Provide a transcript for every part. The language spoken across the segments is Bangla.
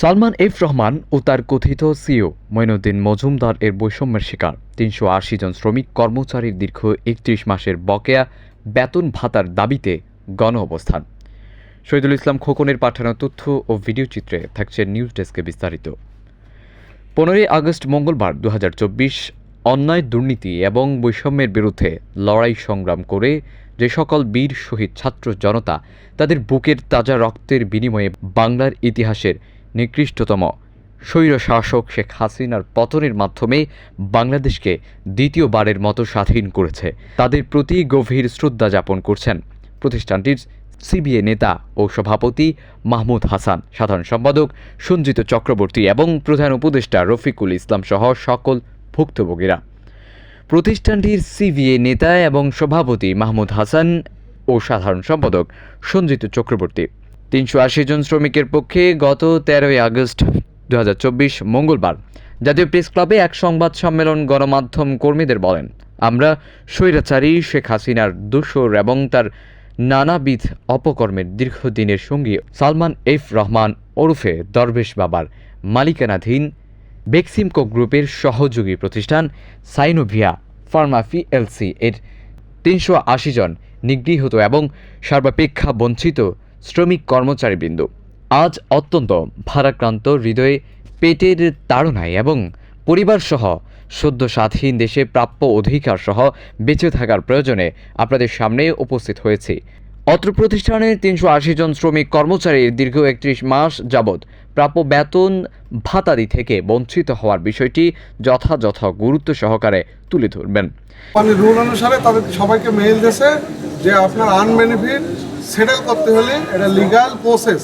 সালমান এফ রহমান ও তার কথিত সিও মঈনুদ্দিন মজুমদার এর বৈষম্যের শিকার। তিনশো আশি জন শ্রমিক কর্মচারীর দীর্ঘ একত্রিশ মাসের বকেয়া বেতন ভাতার দাবিতে গণ অবস্থান। শহীদুল ইসলাম খোকনের পাঠানো তথ্য ও ভিডিও চিত্রে থাকছে নিউজ ডেস্কে বিস্তারিত। পনেরোই আগস্ট মঙ্গলবার দু হাজার চব্বিশ অন্যায় দুর্নীতি এবং বৈষম্যের বিরুদ্ধে লড়াই সংগ্রাম করে যে সকল বীর শহীদ ছাত্র জনতা তাদের বুকের তাজা রক্তের বিনিময়ে বাংলার ইতিহাসের নিকৃষ্টতম। স্বৈর শাসক শেখ হাসিনার পতনের মাধ্যমে বাংলাদেশকে দ্বিতীয়বারের মতো স্বাধীন করেছে। তাদের প্রতি গভীর শ্রদ্ধা যাপন করছেন প্রতিষ্ঠানটির সিবিএ নেতা ও সভাপতি মাহমুদ হাসান। সাধারণ সম্পাদক সঞ্জিত চক্রবর্তী এবং প্রধান উপদেষ্টা রফিকুল ইসলাম সহ সকল ভুক্তভোগীরা। প্রতিষ্ঠানটির সিবিএ নেতা এবং সভাপতি মাহমুদ হাসান ও সাধারণ সম্পাদক সঞ্জিত চক্রবর্তী। তিনশো আশি জন শ্রমিকের পক্ষে গত তেরোই আগস্ট দু হাজার চব্বিশ মঙ্গলবার জাতীয় প্রেস ক্লাবে এক সংবাদ সম্মেলন গণমাধ্যম কর্মীদের বলেন, আমরা স্বৈরাচারী শেখ হাসিনার দূষর এবং তার নানাবিধ অপকর্মের দীর্ঘদিনের সঙ্গী সালমান এফ রহমান ওরফে দরবেশ বাবার মালিকানাধীন বেক্সিমকো গ্রুপের সহযোগী প্রতিষ্ঠান সাইনোভিয়া ফার্মাফি এলসি এর তিনশো আশি জন নিগৃহীত এবং সর্বাপেক্ষা বঞ্চিত শ্রমিক কর্মচারীবৃন্দ। আজ অত্যন্ত ভারাক্রান্ত হৃদয়ে পেটের তাড়নায় এবং পরিবারসহ সদ্য স্বাধীন দেশে প্রাপ্য অধিকার সহ বেঁচে থাকার প্রয়োজনে আপনাদের সামনে উপস্থিত হয়েছি। অত্র প্রতিষ্ঠানের তিনশো আশি জন শ্রমিক কর্মচারীর দীর্ঘ একত্রিশ মাস যাবৎ প্রাপ্য বেতন ভাতাদি থেকে বঞ্চিত হওয়ার বিষয়টি যথাযথ গুরুত্ব সহকারে তুলে ধরবেন। মানে রুল অনুসারে তাদের সবাইকে মেইল দিয়েছে যে আপনার আনবেনিফিট সেটেল করতে হলে এটা লিগ্যাল প্রসেস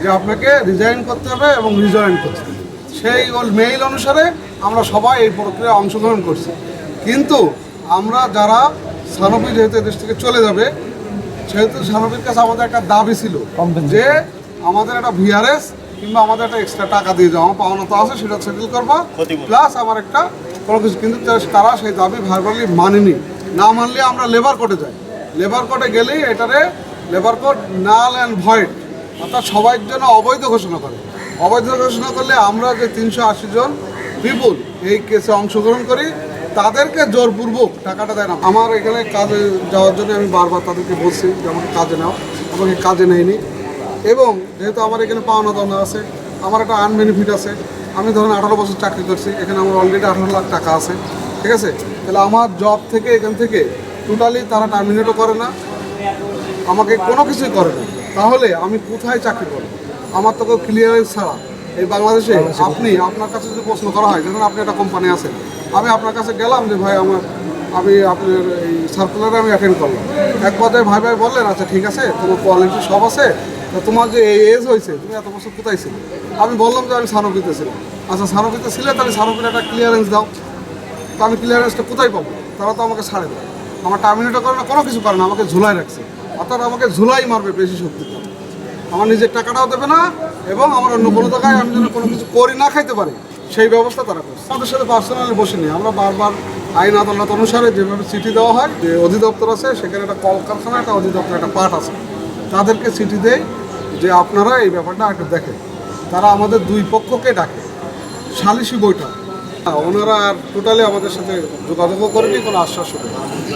যে আপনাকে রিজাইন করতে হবে এবং রিজয়েন করতে হবে। সেই মেইল অনুসারে আমরা সবাই এই প্রক্রিয়ায় অংশগ্রহণ করছি। কিন্তু আমরা যারা সানবি যেহেতু এদেশ থেকে চলে যাবে সেহেতু সানবির কাছে আমাদের একটা দাবি ছিল যে আমাদের একটা ভিআরএস কিংবা আমাদের একটা এক্সট্রা টাকা দিয়ে যাও পাওনা তো আছে সেটা সেটেল করব। প্লাস আমার একটা কোনো কিছু কিন্তু তারা সেই দাবি ভার্বালি মানেনি। না মানলে আমরা লেবার কোর্টে যাই। লেবার কোর্টে গেলেই এটারে labour court null and void অর্থাৎ সবার জন্য অবৈধ ঘোষণা করে। অবৈধ ঘোষণা করলে আমরা যে তিনশো আশি জন পিপুল এই কেসে অংশগ্রহণ করি তাদেরকে জোরপূর্বক টাকাটা দেয় না। আমার এখানে কাজে যাওয়ার জন্য আমি বারবার তাদেরকে বলছি যে আমাকে কাজে নাও। আমাকে কাজে নেয়নি। এবং যেহেতু আমার এখানে পাওনা দাওনা আছে আমার একটা আনবেনিফিট আছে আমি ধরুন আঠারো বছর চাকরি করছি এখানে আমার অলরেডি আঠারো লাখ টাকা আছে ঠিক আছে? তাহলে আমার জব থেকে এখান থেকে টোটালি তারা টার্মিনেটও করে না আমাকে কোনো কিছুই করে না। তাহলে আমি কোথায় চাকরি করব? আমার তো ক্লিয়ারেন্স ছাড়া। এই বাংলাদেশে আপনি আপনার কাছে যদি প্রশ্ন করা হয় ধরুন আপনি একটা কোম্পানি আছেন আমি আপনার কাছে গেলাম যে ভাই আমার আমি আপনার এই সার্কুলারে আমি অ্যাটেন্ড করলাম। এক পর্যায়ে ভাই ভাই বললেন আচ্ছা ঠিক আছে, তোমার কোয়ালিটি সব আছে তোমার যে এই এজ হয়েছে, তুমি এত বছর কোথায় ছিলে? আমি বললাম যে আমি সানবিতে ছিলাম। আচ্ছা সানবিতে ছিলে, তাহলে সানবির একটা ক্লিয়ারেন্স দাও। তো আমি ক্লিয়ারেন্সটা কোথায় পাবো? তারা তো আমাকে ছাড়ে দেয়। আমার টার্মিনেটও করে না, কোনো কিছু করে না, আমাকে ঝুলাই রাখছে। অর্থাৎ আমাকে ঝুলাই মারবে বেশি শক্তিতে। আমার নিজের টাকাটাও দেবে না এবং আমার অন্য কোনো জায়গায় আমি যেন কোনো কিছু করি না, খাইতে পারি, সেই ব্যবস্থা তারা করছে। আমাদের সাথে পার্সোনালি বসিনি, আমরা বারবার আইন আদালত অনুসারে যেভাবে চিঠি দেওয়া হয়, যে অধিদপ্তর আছে, সেখানে একটা কলকারখানা, একটা অধিদপ্তর একটা পাঠ আছে। তাদেরকে চিঠি দেয় যে আপনারা এই ব্যাপারটা একটু দেখেন। তারা আমাদের দুই পক্ষকে ডাকে। সালিশি বৈঠক। ওনারা আর টোটালি আমাদের সাথে যোগাযোগও করেনি, কোনো আশ্বাস দেয়নি।